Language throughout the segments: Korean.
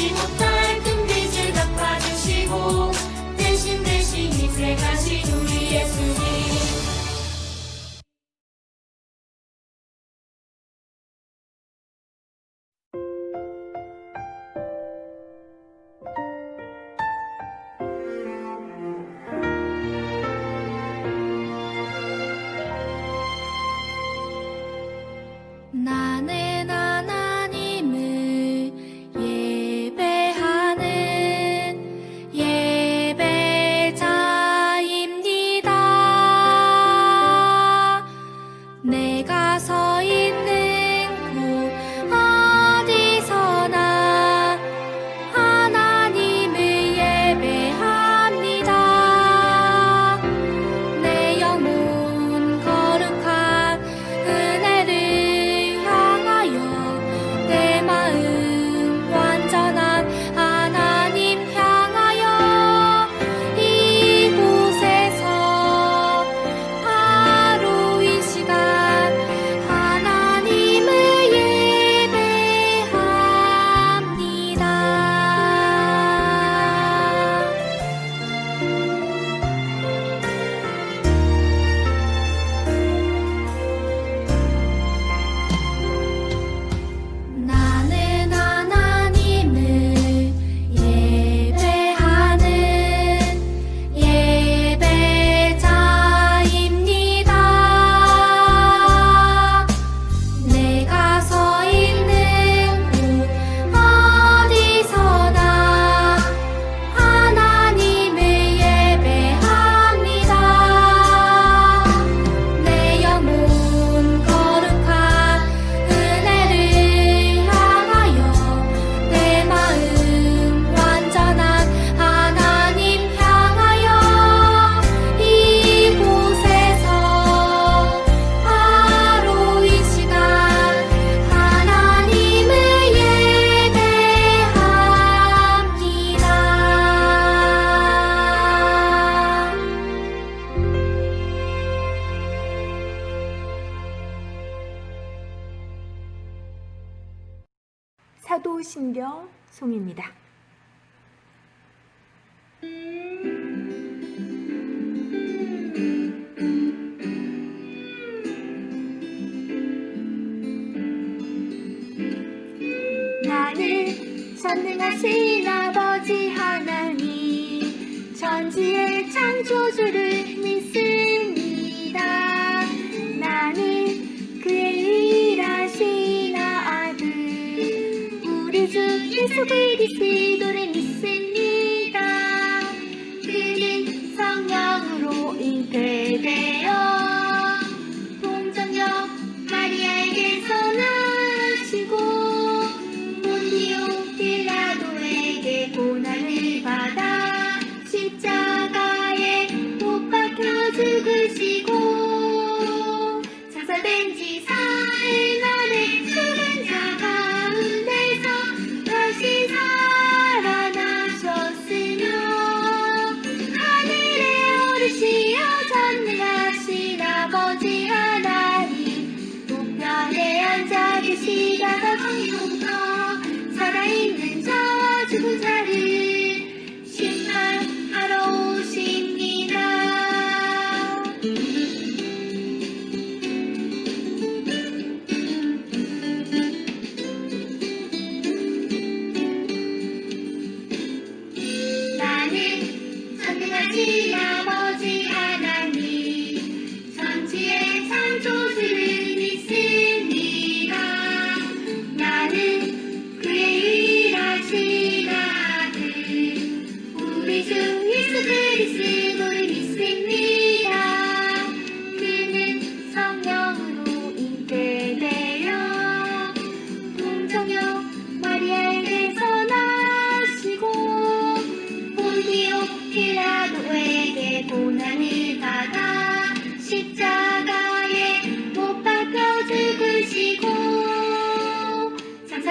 しもた 포신경송입니다. 나는 전능하신 아버지 하나님 천지의 창조 take it easy.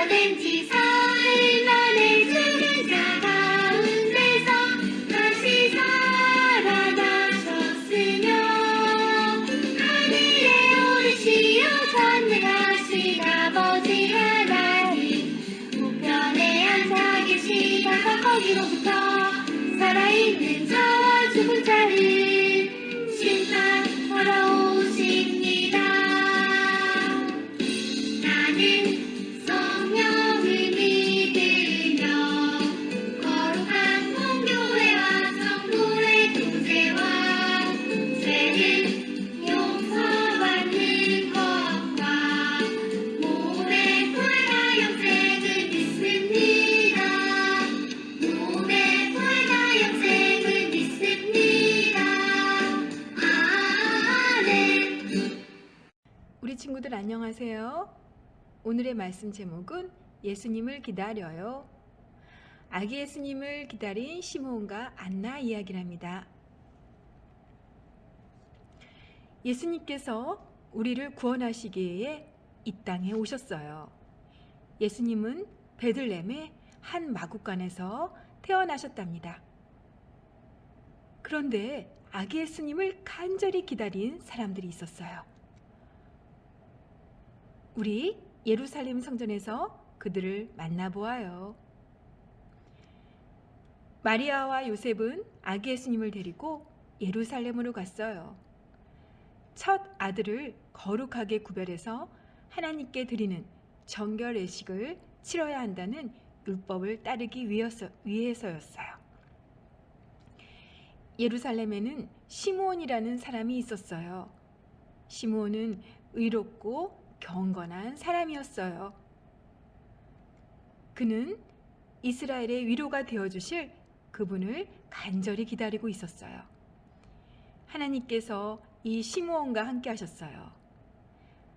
Tên. 친구들 안녕하세요. 오늘의 말씀 제목은 예수님을 기다려요. 아기 예수님을 기다린 시므온과 안나 이야기랍니다. 예수님께서 우리를 구원하시기 위해 이 땅에 오셨어요. 예수님은 베들렘의 한 마구간에서 태어나셨답니다. 그런데 아기 예수님을 간절히 기다린 사람들이 있었어요. 우리 예루살렘 성전에서 그들을 만나보아요. 마리아와 요셉은 아기 예수님을 데리고 예루살렘으로 갔어요. 첫 아들을 거룩하게 구별해서 하나님께 드리는 정결 예식을 치러야 한다는 율법을 따르기 위해서, 위해서였어요. 예루살렘에는 시므온이라는 사람이 있었어요. 시므온은 의롭고 경건한 사람이었어요. 그는 이스라엘의 위로가 되어 주실 그분을 간절히 기다리고 있었어요. 하나님께서 이 시므온과 함께 하셨어요.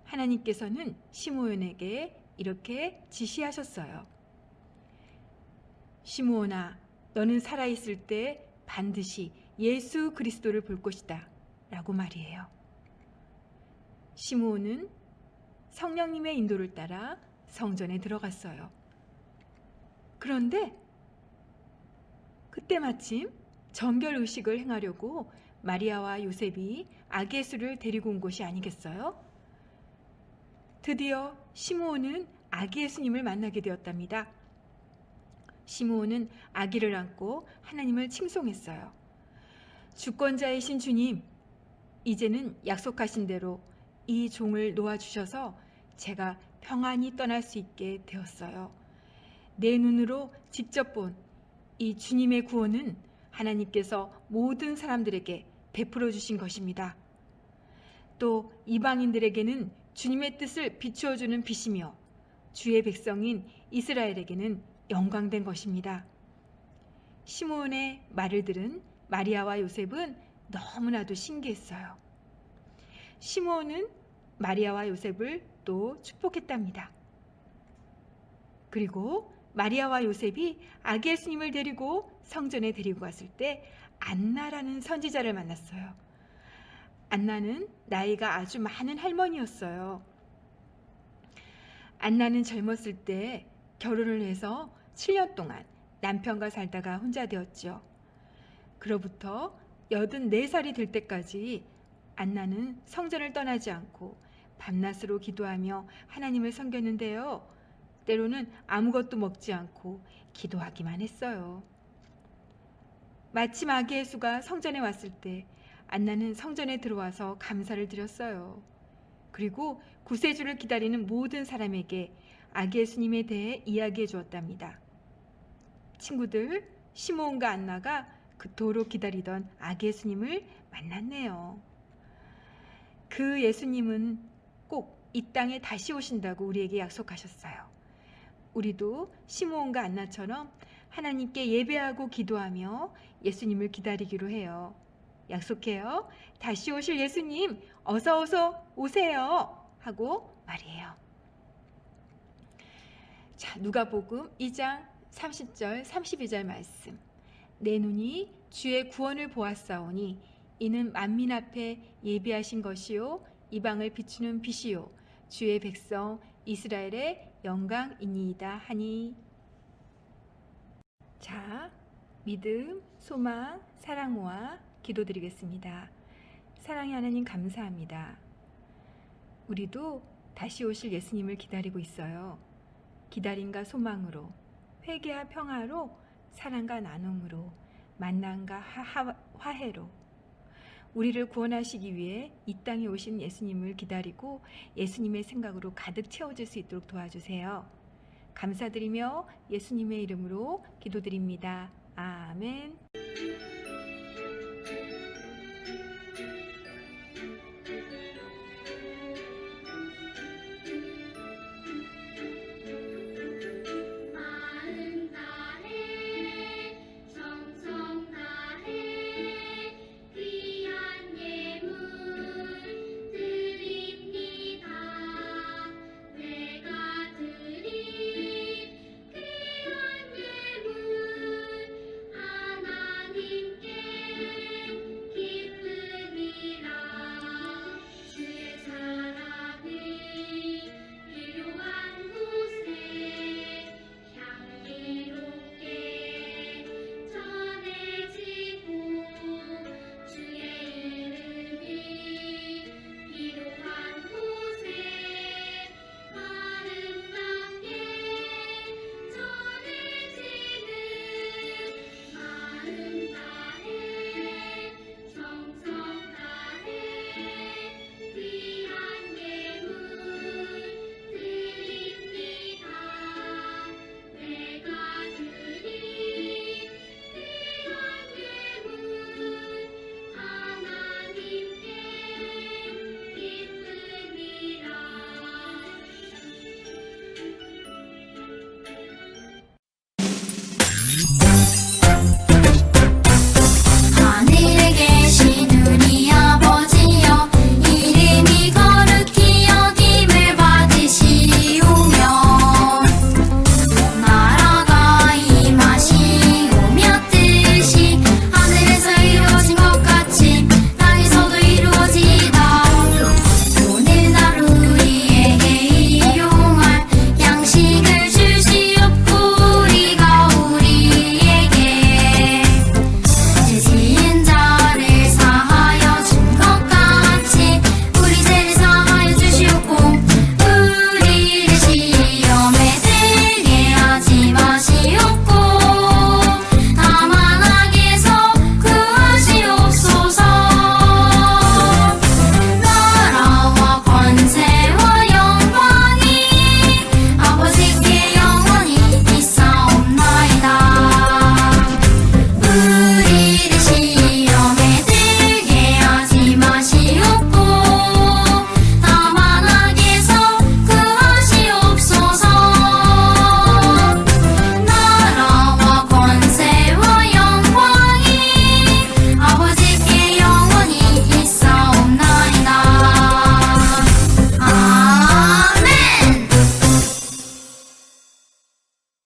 하나님께서는 시므온에게 이렇게 지시하셨어요. 시므온아, 너는 살아 있을 때 반드시 예수 그리스도를 볼 것이다. 라고 말이에요. 시므온은 성령님의 인도를 따라 성전에 들어갔어요. 그런데 그때 마침 정결 의식을 행하려고 마리아와 요셉이 아기 예수를 데리고 온 것이 아니겠어요? 드디어 시므온은 아기 예수님을 만나게 되었답니다. 시므온은 아기를 안고 하나님을 칭송했어요. 주권자이신 주님, 이제는 약속하신 대로 이 종을 놓아주셔서 제가 평안히 떠날 수 있게 되었어요. 내 눈으로 직접 본 이 주님의 구원은 하나님께서 모든 사람들에게 베풀어 주신 것입니다. 또 이방인들에게는 주님의 뜻을 비추어 주는 빛이며 주의 백성인 이스라엘에게는 영광된 것입니다. 시므온의 말을 들은 마리아와 요셉은 너무나도 신기했어요. 시므온은 마리아와 요셉을 또 축복했답니다. 그리고 마리아와 요셉이 아기 예수님을 데리고 성전에 데리고 갔을 때 안나라는 선지자를 만났어요. 안나는 나이가 아주 많은 할머니였어요. 안나는 젊었을 때 결혼을 해서 7년 동안 남편과 살다가 혼자 되었죠. 그로부터 84살이 될 때까지 안나는 성전을 떠나지 않고 밤낮으로 기도하며 하나님을 섬겼는데요. 때로는 아무것도 먹지 않고 기도하기만 했어요. 마침 아기 예수가 성전에 왔을 때 안나는 성전에 들어와서 감사를 드렸어요. 그리고 구세주를 기다리는 모든 사람에게 아기 예수님에 대해 이야기해 주었답니다. 친구들, 시몬과 안나가 그토록 기다리던 아기 예수님을 만났네요. 그 예수님은 꼭 이 땅에 다시 오신다고 우리에게 약속하셨어요. 우리도 시므온과 안나처럼 하나님께 예배하고 기도하며 예수님을 기다리기로 해요. 약속해요. 다시 오실 예수님, 어서 어서 오세요. 하고 말이에요. 자, 누가복음 2장 30절 32절 말씀. 내 눈이 주의 구원을 보았사오니 이는 만민 앞에 예비하신 것이요 이방을 비추는 빛이요 주의 백성 이스라엘의 영광이니이다 하니. 자 믿음 소망 사랑 모아 기도드리겠습니다. 사랑의 하나님 감사합니다. 우리도 다시 오실 예수님을 기다리고 있어요. 기다림과 소망으로 회개와 평화로 사랑과 나눔으로 만남과 하- 화해로 우리를 구원하시기 위해 이 땅에 오신 예수님을 기다리고 예수님의 생각으로 가득 채워질 수 있도록 도와주세요. 감사드리며 예수님의 이름으로 기도드립니다. 아멘.